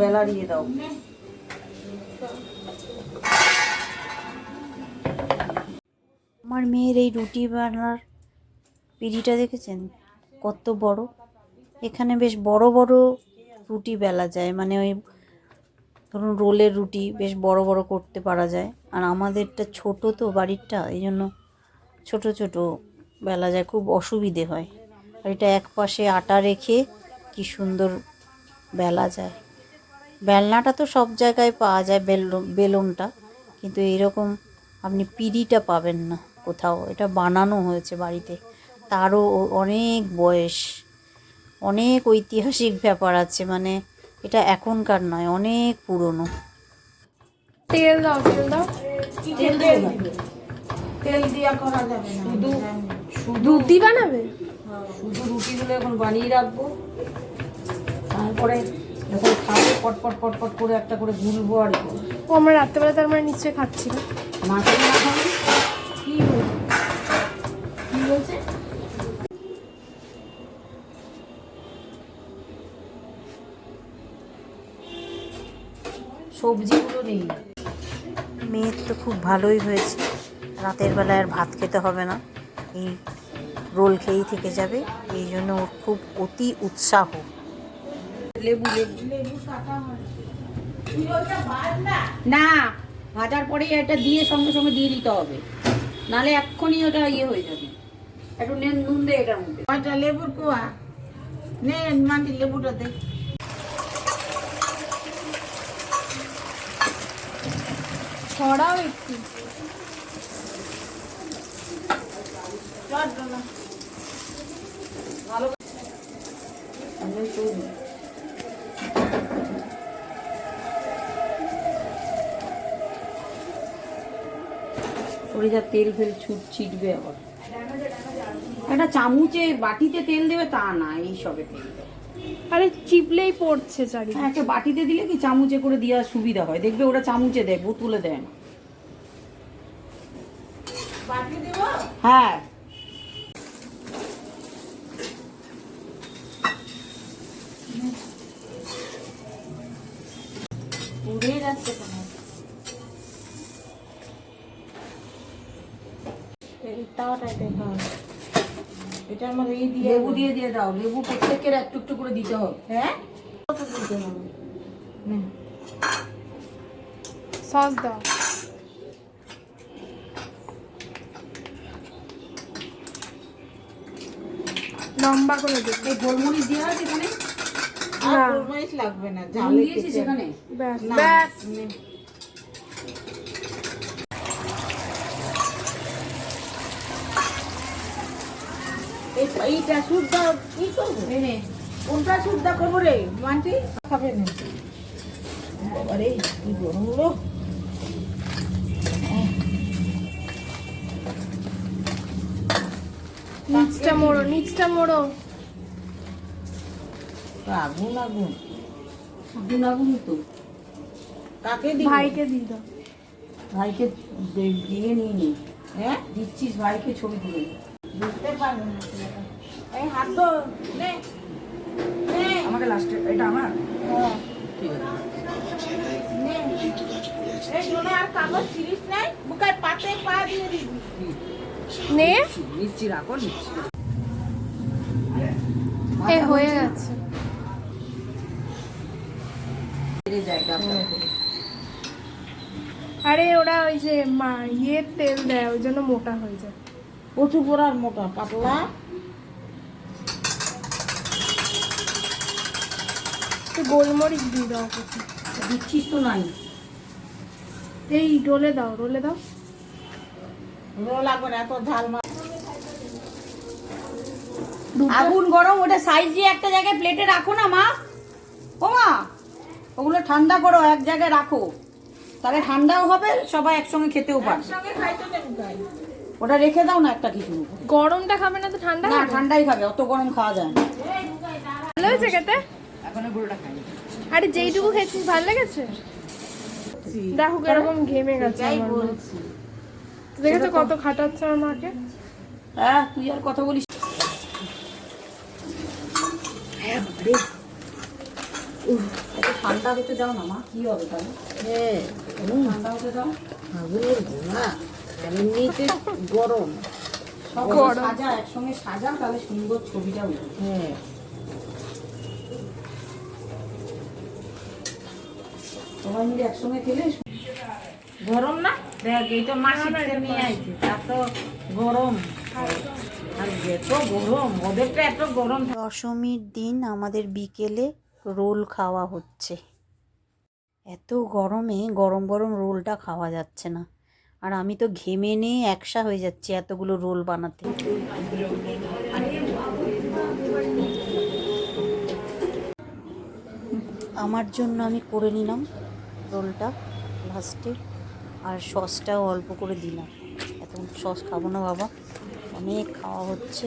বেলা দিয়ে দাও। আমার মেয়ের এই রুটি বানার পিঁড়িটা দেখেছেন? কত বড়। এখানে বেশ বড় বড় রুটি বেলা যায়। মানে ওই ধরুন রোলের রুটি বেশ বড় বড় করতে পারা যায়। আর আমাদেরটা ছোট তো বাড়িরটা এই জন্য ছোট ছোট বেলা যায়। খুব অসুবিধে হয়। আর এটা এক পাশে আটা রেখে কি সুন্দর বেলা যায়। বেলনাটা তো সব জায়গায় পাওয়া যায় বেলুন বেলুনটা। কিন্তু এরকম আপনি পিড়িটা পাবেন না কোথাও। এটা বানানো হয়েছে বাড়িতে। তারও অনেক বয়স। অনেক ঐতিহাসিক ব্যাপার আছে। মানে এটা এখনকার নয় অনেক পুরনো। তেল দাও তেল দাও। তেল দিয়ে তেল দিয়া করা যাবে শুধু শুধু রুটি বানাবে? শুধু রুটিগুলো এখন বানিয়ে রাখব। তারপরে যখন খাব পটপট পটপট করে একটা করে গুলবো আর কি। ও আমরা রাত্রেবেলা তার মানে নিশ্চয়ই খাচ্ছি না মাছের না কি কি বলছে? সবজিগুলো নেই। মেয়ের তো খুব ভালোই হয়েছে। রাতের বেলায় আর ভাত খেতে হবে না। এই রোল খেয়েই থেকে যাবে। এই জন্য ওর খুব অতি উৎসাহ। লেবু লেবু। না ভাজার পরে এটা দিয়ে সঙ্গে সঙ্গে দিয়ে দিতে হবে। নালে এক্ষুনি ওটা ইয়ে হয়ে যাবে। একটু নুন নুন দে এটার মধ্যে। কয়টা লেবুর কোয়া? নে মাটি লেবুটা দে। ছড়াও একটু। আমি শুধু যা তেল ফেল ছুট ছিটবে আবার। একটা চামচে বাটিতে তেল দেবে তা না এই সবে তেল দেবে। আরে চিপলেই পড়ছে চারি হ্যাঁ, একটা বাটিতে দিলে কি চামচে করে দেওয়ার সুবিধা হয়? দেখবে ওরা চামচে দেয় বোতলে দেয় না। বাটি দিব? হ্যাঁ। এই তাওয়াটা হ্যাঁ। এটার এই দিয়ে লেবু দিয়ে দিয়ে দাও। লেবু প্রত্যেকের একটু একটু করে দিতে হবে। হ্যাঁ? কত দিতে হবে সস দাও। লম্বা করে দেবো এই গোলমরিচ দেওয়া আছে এখানে? আর গোলমরিচ লাগবে না নুন দিয়েছিস এখানে? ব্যাস। ব্যাস এইটা সুদ্ধা কি করব কোনটা সুদ্ধা করব রে মানটি খাবে না। বাবারে কি গরম হলো। নিচটা মোড়ো নিচটা মোড়ো। আগুন আগুন আগুন আগুন তো। কাকে ভাইকে দাও। ভাইকে দিয়ে নিয়ে নি। হ্যাঁ? দিচ্ছিস ভাইকে ছবি তুলে। নে। বুঝতে না এই হাত তো নে নে। আমাকে লাস্টে এটা আমার? হ্যাঁ, ঠিক আছে। নে। এই জন্য আর কাগজ ছিলিস নাই বুকায় পাতে পা দিয়ে দিবি। নে। নিচ্ছি রাখো নিচ্ছি। এ হয়ে গেছে। করে। আরে ওরা ওই যে মা ইয়ে তেল দেয় ওই জন্য মোটা হয়ে যায়। প্রচুর পোড়ার মোটা পাতলা। গোলমরিচ দিয়ে দাও দিচ্ছিস তো নাই। এই রোলে দাও রোলে দাও। রোল লাগবে না এত ঝাল মাছ। আগুন গরম ওটা সাইজ দিয়ে একটা জায়গায় প্লেটে রাখো না মা। ও মা ওগুলো ঠান্ডা করো এক জায়গায় রাখো। তাহলে ঠান্ডাও হবে সবাই একসঙ্গে খেতেও পারবে। সঙ্গে খাইতো না বুকায় ওটা রেখে দাও না একটা কিছু। গরমটা খাবে না তো ঠান্ডা না ঠান্ডাই খাবে অত গরম খাওয়া যায় না। ভালো হয়েছে খেতে? এখন পুরোটা খাই আরে যেইটুকু খেয়েছিস ভালো লেগেছে? দেখো কীরকম ঘেমে গেছে দেখেছ কত খাটাচ্ছে আমার মাকে হ্যাঁ তুই আর কথা বলিস হ্যাঁ। ঠান্ডা হতে দাও না মা কি হবে তাহলে? হ্যাঁ। ঠান্ডা হতে দাও। এমনিতে গরম। সাজা একসঙ্গে সাজা তাহলে সুন্দর ছবিটা হ্যাঁ। সবাই মিলে একসঙ্গে খেলে? গরম না? দেখ এইটা মাসিকটা নিয়ে আইছে তা তো গরম। আর এত গরম ওদেরটা এত গরম। দশমীর দিন আমাদের বিকেলে রোল খাওয়া হচ্ছে। এত গরমে গরম গরম রোলটা খাওয়া যাচ্ছে না। আর আমি তো ঘেমে নিয়ে একসা হয়ে যাচ্ছি এতগুলো রোল বানাতে। আমার জন্য আমি করে নিলাম রোলটা লাস্টে আর সসটাও অল্প করে দিলাম। এত সস খাব না বাবা, অনেক খাওয়া হচ্ছে।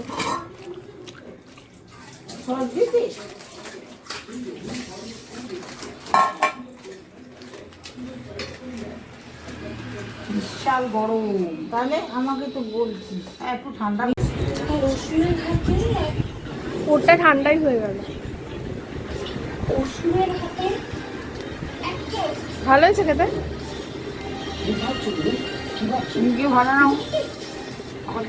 বিশাল গরম। তাহলে আমাকে তো বলছি একটু ঠান্ডা ওটা ঠান্ডাই হয়ে গেল। ভালো হয়েছে খেতে? ভালো নাও? আমার